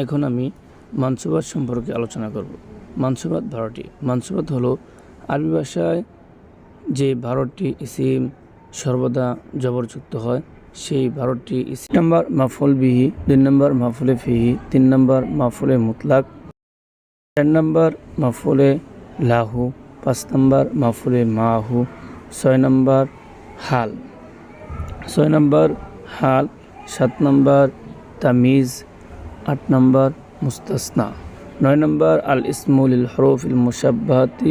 এখন আমি মানসুবাদ সম্পর্কে আলোচনা করব। মানসুবাদ বারোটি মানসুবাদ হলো আরবি ভাষায় যে বারোটি ইসিম সর্বদা জবরযুক্ত হয়, সেই বারোটি ইসিম। নম্বর মাফুল বিহি দুই নম্বর মাফুলে ফিহি, তিন নম্বর মাফুলে মুতলাক, চার নম্বর মাফুলে লাহু, পাঁচ নম্বর মাফুলে মাহু, ছয় নম্বর হাল। ছয় নম্বর হাল, সাত নম্বর তামিজ আট নম্বর মুস্তাসনা। নয় নম্বর আল ইসমুল হরফিল মুসাব্বাহাতি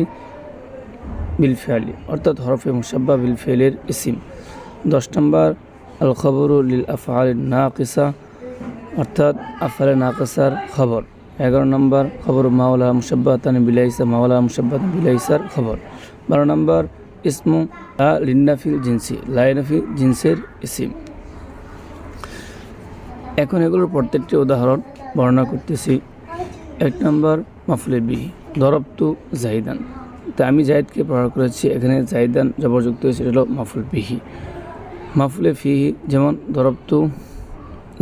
বিল ফেয়ালি অর্থাৎ হরফে মুসাব্বা বিল ফেলের ইসিম। দশ নম্বর আল খবরুল আফআল নাকিসা, অর্থাৎ আফআলে নাকিসার খবর। এগারো নম্বর, খবর মাওলা মুসাব্বাতানি বিলাইসা মাওলা মুসাব্বাত বিলাইসার খবর। বারো নম্বর, ইসমু লা লিন্নাফিল জিনসি লাইনাফি জিন্সের ইসিম। এখন এগুলোর প্রত্যেকটি উদাহরণ বর্ণনা করতেছি। এক নম্বর মাফুলে বিহি দরবতু জাহিদান তা আমি জাহিদকে প্রহার করেছি, এখানে জাহিদান জবরযুক্ত হয়েছে হলো মাফুল বিহি। মাফুলে ফিহি যেমন দরবতু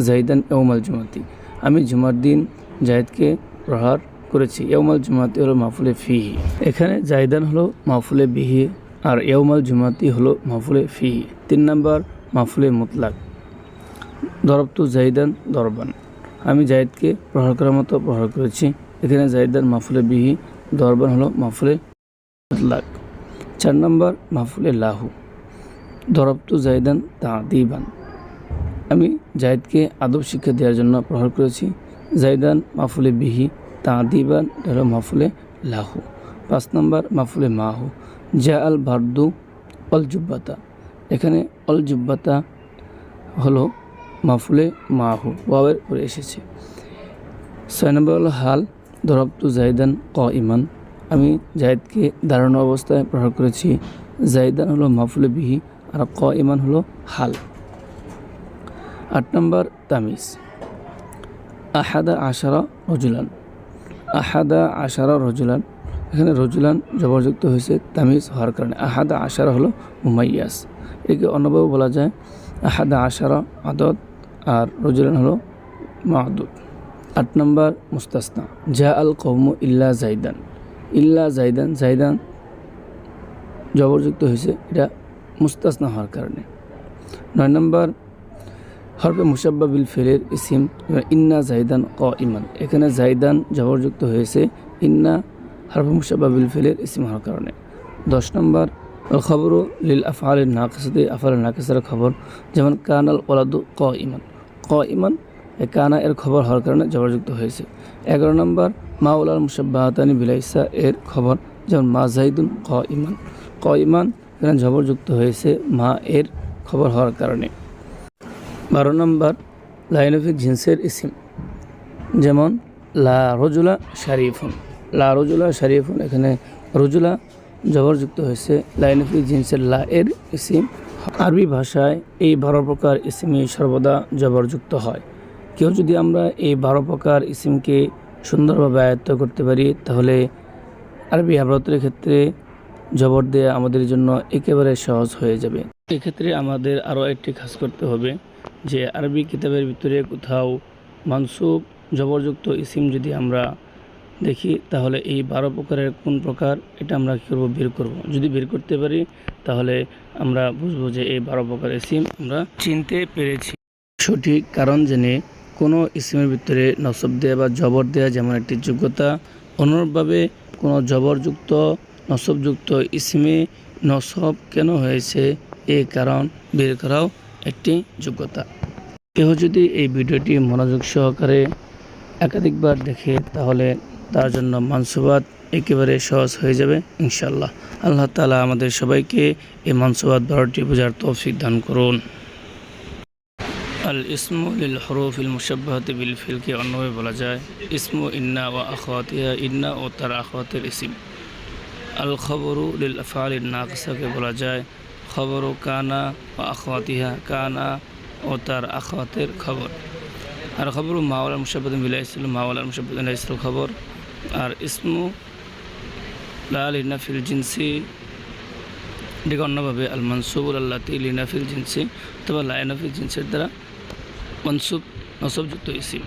জাহিদান এউমাল জুমাতি। আমি জুমার দিন জাহিদকে প্রহার করেছি এউমাল জুমাতি হলো মাফুলে ফিহি। এখানে জাহিদান হলো মাফুলে বিহি আর এউমাল জুমাতি হলো মাফুলে ফিহি। তিন নম্বর, মাফুলে মুতলাক। দরবতু জাহিদান দরবান। আমি জাহিদকে প্রহার করার মতো প্রহার করেছি। এখানে জাহিদান মাফুলে বিহি, দরবান হলো মাফুলে লাখ। চার নম্বর মাফুলে লাহু। দরবতু জাহিদান তাদিবান। আমি জাহিদকে আদব শিক্ষা দেওয়ার জন্য প্রহার করেছি। জাইদান মাফুলে বিহি, তাদিবান হলো মাফুলে লাহু। পাঁচ নম্বর মাফুলে মাহু। জা আল বার্দু অল জুব্বাতা। এখানে অল জুব্বাতা হলো মাফুলে মাহু ওয়াবের পরে এসেছে। ছয় নম্বর হলো হাল দরবতু জাইদান ক ইমান আমি জাহিদকে দাঁড়ানো অবস্থায় প্রহার করেছি। জাইদান হলো মাফুলে বিহি, আর ক ইমান হলো হাল। আট নম্বর তামিজ। আহাদা আশারা রজুলান। আহাদা আশারা রজুলান। এখানে রজুলান জবরযুক্ত হয়েছে তামিজ হওয়ার কারণে। আহাদা আশারা হলো মুমাইয়াস একে অন্যভাবে বলা যায় আহাদা আশারা আদত আর রজুলান হলো মাহাদুদ। আট নম্বর মুস্তাসনা জা আল কৌমু ইল্লা জাইদান। ইল্লা জাইদান জাইদান জবরযুক্ত হয়েছে, এটা মুস্তাসনা হওয়ার কারণে। নয় নম্বর, হরফে মুসাব্বা বিল ফেলের ইসিম ইন্না জাইদান ক ইমান এখানে জাইদান জবরযুক্ত হয়েছে, ইন্না হরফে মুসাব্বা বিল ফেলের ইসিম হওয়ার কারণে। দশ নম্বর খবর লিল আফআল নাকাসাতে আফআল নাকাসার খবর যেমন কানাল ওলাদু ক ইমান ক ইমান কানা এর খবর হওয়ার কারণে জবরযুক্ত হয়েছে। এগারো নম্বর মা উলাল মুসাব্বাহাতানি বিলাইসা এর খবর যেমন মা জাইদুন ক ইমান ক ইমান এখানে জবরযুক্ত হয়েছে মা এর খবর হওয়ার কারণে। বারো নম্বর, লাইনফিক জিন্সের ইসিম, যেমন লা রজুলা শারিফুন, লা রজুলা শারিফুন এখানে রজুলা জবরযুক্ত হয়েছে লাইনফি জিন্সের লা এর ইসিম আরবি ভাষায় এই বারো প্রকার ইসিমই সর্বদা জবরযুক্ত হয়। কেউ যদি আমরা এই বারো প্রকার ইসিমকে সুন্দরভাবে আয়ত্ত করতে পারি, তাহলে আরবি আবরতের ক্ষেত্রে জবর দেয়া আমাদের জন্য একেবারে সহজ হয়ে যাবে। এক্ষেত্রে আমাদের আরও একটি কাজ করতে হবে, যে আরবি কিতাবের ভিতরে কোথাও মানসুব জবরযুক্ত ইসিম যদি আমরা দেখি তাহলে এই বারো প্রকারের কোন প্রকার এটা আমরা কী করব, বের করব। যদি বের করতে পারি, তাহলে আমরা বুঝব যে এই বারো প্রকার ইসিম আমরা চিনতে পেরেছি। সঠিক কারণ জেনে কোনো ইসিমের ভিতরে নসব দেয়া বা জবর দেয়া যেমন একটি যোগ্যতা, অনুরূপভাবে কোনো জবরযুক্ত, নসবযুক্ত ইসিমে নসব কেন হয়েছে এ কারণ বের করাও একটি যোগ্যতা। কেউ যদি এই ভিডিওটি মনোযোগ সহকারে একাধিকবার দেখে, তাহলে তার জন্য মানসুবাদ একেবারে সহজ হয়ে যাবে ইনশাল্লাহ আল্লাহ তালা আমাদের সবাইকে এই মানসুবাদ বারোটি বোঝার তৌফিক দান করুন। আল ইসমু লিল হরফিল মুসাব্বাহতি বিল ফিলকে, অন্যভাবে বলা যায়, ইসমু ইন্না ও আখওয়াতিয়া ইন্না ও তার আখওয়াতের ইসিম। আল খবরু লিল আফআল নাকসাকে বলা যায়, খবর কানা ও আখওয়াতিহা, কানা ও তার আখওয়াতের খবর। আর খবর বিল্লাহ ইসলাম মাওয়াল মুসাবুদ্দিন ইসলাম খবর আর ইসমু লাল ইনাফিল জিনসি এটিকে অন্যভাবে, আল মনসুবুল আল্লাহ লিনাফিল জিনসি, অথবা লাইনাফিল জিনসের দ্বারা মনসুব, নসবযুক্ত ইসিম।